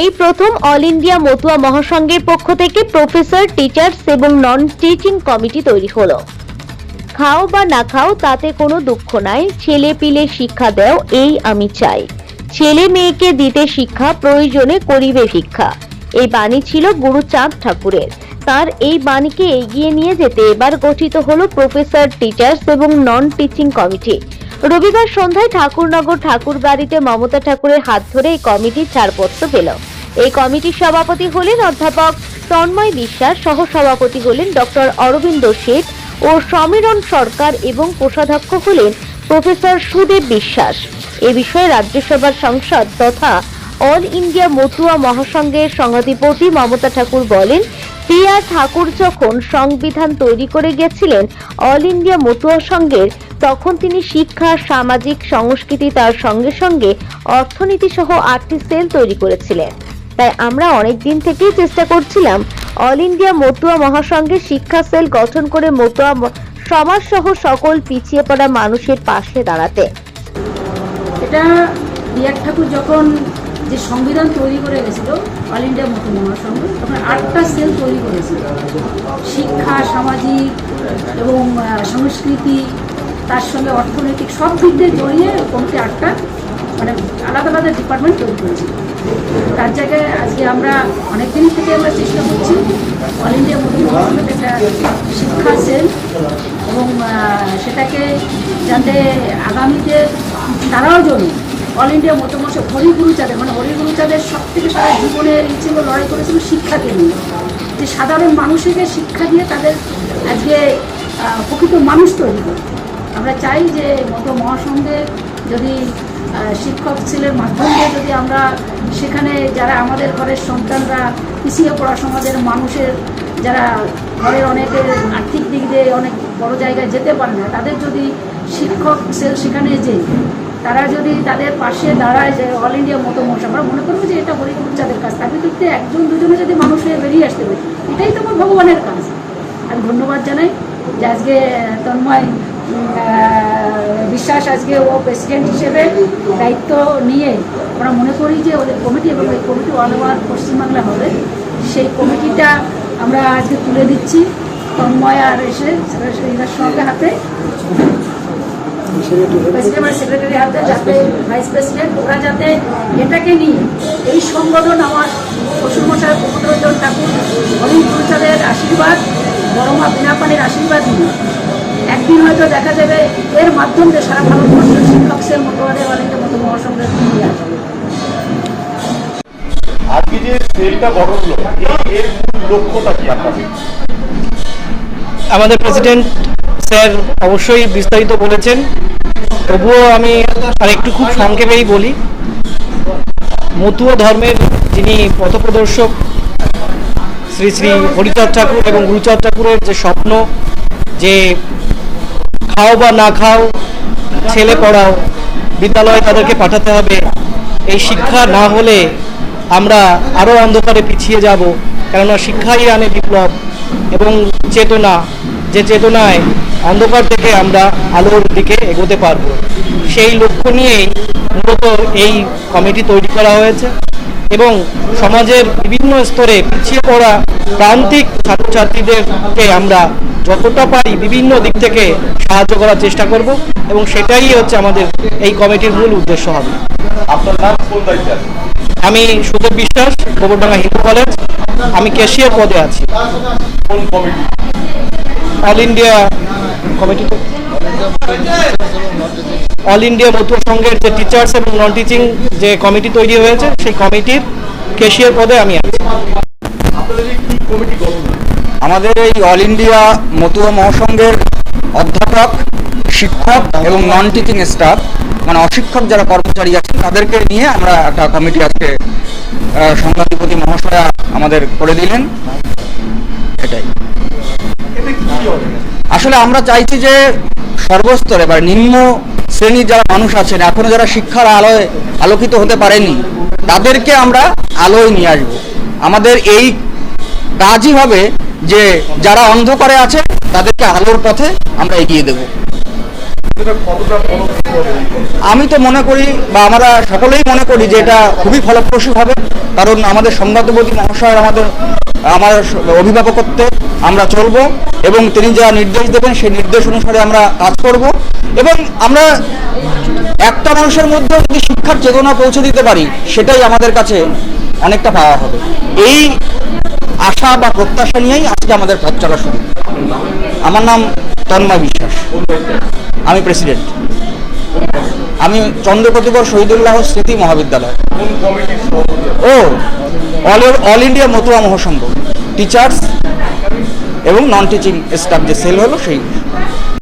এই প্রথম all India Matua মহাসংঘের পক্ষ থেকে প্রফেসর টিচার্স এবং নন টিচিং কমিটি তৈরি হলো। খাও বা না খাও, তাতে কোনো দুঃখ নাই। ছেলে পিলে শিক্ষা দেও, এই আমি চাই। ছেলে মেয়েকে দিতে শিক্ষা, প্রয়োজনে করিবে শিক্ষা এই বাণী ছিল গুরুচাঁদ ঠাকুরের। তার এই বাণীকে এগিয়ে নিয়ে যেতে এবার গঠিত হলো প্রফেসর টিচার্স এবং নন টিচিং কমিটি রবিবার সন্ধ্যায় ঠাকুরনগর ঠাকুর বাড়িতে মমতা ঠাকুরের হাত ধরে এই কমিটির ছাড়পত্র পেল। এই কমিটির সভাপতি হলেন অধ্যাপক তন্ময় বিশ্বাস সহ সভাপতি হলেন ডক্টর অরবিন্দ শেঠ ও সমীরণ সরকার এবং কোষাধ্যক্ষ হলেন প্রফেসর সুদেব বিশ্বাস। এ বিষয়ে রাজ্যসভার সংসদ তথা অল ইন্ডিয়া মতুয়া মহাসংঘের সংঘাধিপতি মমতা ঠাকুর বলেন প্রিয়া ঠাকুর যখন সংবিধান তৈরি করে গেছিলেন অল ইন্ডিয়া মতুয়া সংঘের, তখন তিনি শিক্ষা, সামাজিক, সংস্কৃতি তার সঙ্গে সঙ্গে অর্থনীতি সহ আটটি সেল তৈরি করেছিলেন। তাই আমরা অনেক দিন থেকেই চেষ্টা করছিলাম অল ইন্ডিয়া মতুয়া মহাসংঘের শিক্ষা সেল গঠন করে মতুয়া সমাজ সহ সকল পিছিয়ে পড়া মানুষের পাশে দাঁড়াতে। এটা রিয়াক ঠাকুর যখন যে সংবিধান তৈরি করে গেছিল, অল ইন্ডিয়া মতো মহাসংঘ তখন আটটা সেল তৈরি করেছিল শিক্ষা, সামাজিক এবং সংস্কৃতি, তার সঙ্গে অর্থনৈতিক সব দিক দিয়ে জড়িয়ে কমিটি আটটা মানে আলাদা আলাদা ডিপার্টমেন্ট তৈরি করেছিল তার জায়গায় আজকে আমরা অনেক দিন থেকে আমরা চেষ্টা করছি, অল ইন্ডিয়া মহাসংঘের একটা শিক্ষা সেল এবং সেটাকে যাতে আগামীতে তারাও জন্য অল ইন্ডিয়া মতামত হরিগুরুচাঁদের মানে হরিগুরুচাঁদের সব থেকে সারা জীবনের ইচ্ছে লড়াই করেছিল শিক্ষাকে নিয়ে। যে সাধারণ মানুষকে শিক্ষা দিয়ে তাদের আজকে প্রকৃত মানুষ তৈরি করে। আমরা চাই যে মতো মহাসংঘে যদি শিক্ষক ছেলের মাধ্যমে যদি আমরা সেখানে যারা আমাদের ঘরের সন্তানরা পিছিয়ে পড়া সমাজের মানুষের, যারা ঘরের অনেকের আর্থিক দিক দিয়ে অনেক বড় জায়গায় যেতে পারে না, তাদের যদি শিক্ষক সেল সেখানে যে তারা যদি তাদের পাশে দাঁড়ায় যে অল ইন্ডিয়া মতো মশা আমরা মনে করব যে এটা হরিগুরুচাঁদের কাজ। তার ভিতরে একজন দুজনে যদি মানুষ হয়ে বেরিয়ে আসতে পারে, এটাই তো আমার ভগবানের কাজ। আমি ধন্যবাদ জানাই যে আজকে তন্ময় বিশ্বাস আজকে ও প্রেসিডেন্ট হিসেবে দায়িত্ব নিয়ে আমরা মনে করি যে ওদের কমিটি এবং এই কমিটি অল ওভার পশ্চিমবাংলা হবে। সেই কমিটিটা আমরা আজকে তুলে দিচ্ছি। তন্ময় আর এসে সঙ্গে হাতে। প্রেসিডেন্ট আর সেক্রেটারি হাতে যাতে ভাইস প্রেসিডেন্ট ওরা যাতে এটাকে নিয়ে এই সংগঠন আমার শ্বশুরমশাই প্রমোদরঞ্জন ঠাকুর গুরুচাঁদের আশীর্বাদ বড়মা বিনাপানির আশীর্বাদ নিয়ে একদিন হয়তো দেখা যাবে এর মাধ্যম দিয়ে সারা ভারতবর্ষের শিক্ষক সেল মতবাদের অনেকের মতো মহাসংঘের নিয়ে আসবে আজকে যে সেলটা গঠন হলো এর মূল লক্ষ্যটা কি আমাদের প্রেসিডেন্ট স্যার অবশ্যই বিস্তারিত বলেছেন। তবুও আমি আর একটু খুব সংক্ষেপেই বলি। মতুয় ধর্মের যিনি পথপ্রদর্শক, শ্রী শ্রী হরিচাঁদ ঠাকুর এবং গুরুচাঁদ ঠাকুরের যে স্বপ্ন, যে খাও বা না খাও, ছেলে পড়াও, বিদ্যালয়ে তাদেরকে পাঠাতে হবে, এই শিক্ষা না হলে আমরা আরও অন্ধকারে পিছিয়ে যাব। কেননা শিক্ষাই আনে বিপ্লব এবং চেতনা, যে চেতনায় অন্ধকার থেকে আমরা আলোর দিকে এগোতে পারব। সেই লক্ষ্য নিয়েই মূলত এই কমিটি তৈরি করা হয়েছে এবং সমাজের বিভিন্ন স্তরে পিছিয়ে পড়া প্রান্তিক ছাত্রছাত্রীদেরকে আমরা যতটা পারি বিভিন্ন দিক থেকে সাহায্য করার চেষ্টা করব এবং সেটাই হচ্ছে আমাদের এই কমিটির মূল উদ্দেশ্য হবে। আপনার নাম কোন দায়িত্বে আমি সুদেব বিশ্বাস গোবরডাঙ্গা হিন্দু কলেজ। আমি ক্যাশিয়ার পদে আছি। অল ইন্ডিয়া কমিটি তো অল ইন্ডিয়া মতুয়া সংঘের যে টিচার্স এবং নন টিচিং যে কমিটি তৈরি হয়েছে, সেই কমিটির কেশিয়ার পদে আমি আছি? আমাদের এই অল ইন্ডিয়া মতুয়া মহাসংঘের অধ্যাপক, শিক্ষক এবং নন টিচিং স্টাফ মানে অশিক্ষক যারা কর্মচারী আছেন, তাদেরকে নিয়ে আমরা একটা কমিটি আজকে সংঘাধিপতি মহাশয়া আমাদের করে দিলেন। এটাই। আসলে আমরা চাইছি যে সর্বস্তরে বা নিম্ন শ্রেণির যারা মানুষ আছেন, এখনও যারা শিক্ষার আলোয় আলোকিত হতে পারেনি, তাদেরকে আমরা আলোয় নিয়ে আসব। আমাদের এই কাজই হবে যে যারা অন্ধকারে আছে, তাদেরকে আলোর পথে আমরা এগিয়ে দেব। আমি তো মনে করি, বা আমরা সকলেই মনে করি যে এটা খুবই ফলপ্রসূ হবে কারণ আমাদের সংবাদপতি মহাশয়, আমাদের আমার অভিভাবকত্বে আমরা চলব এবং তিনি যা নির্দেশ দেবেন সেই নির্দেশ অনুসারে আমরা কাজ করব। এবং আমরা একটা মানুষের মধ্যে যদি শিক্ষার চেতনা পৌঁছে দিতে পারি, সেটাই আমাদের কাছে অনেকটা পাওয়া হবে। এই আশা বা প্রত্যাশা নিয়েই আজকে আমাদের পথ চলা শুরু। আমার নাম তন্ময় বিশ্বাস। আমি প্রেসিডেন্ট। আমি চন্দ্রপ্রতিবর শহীদুল্লাহ স্মৃতি মহাবিদ্যালয়? ও all all India Matua Mahasangha teachers এবং নন টিচিং স্টাফ যে সেল হলো সেই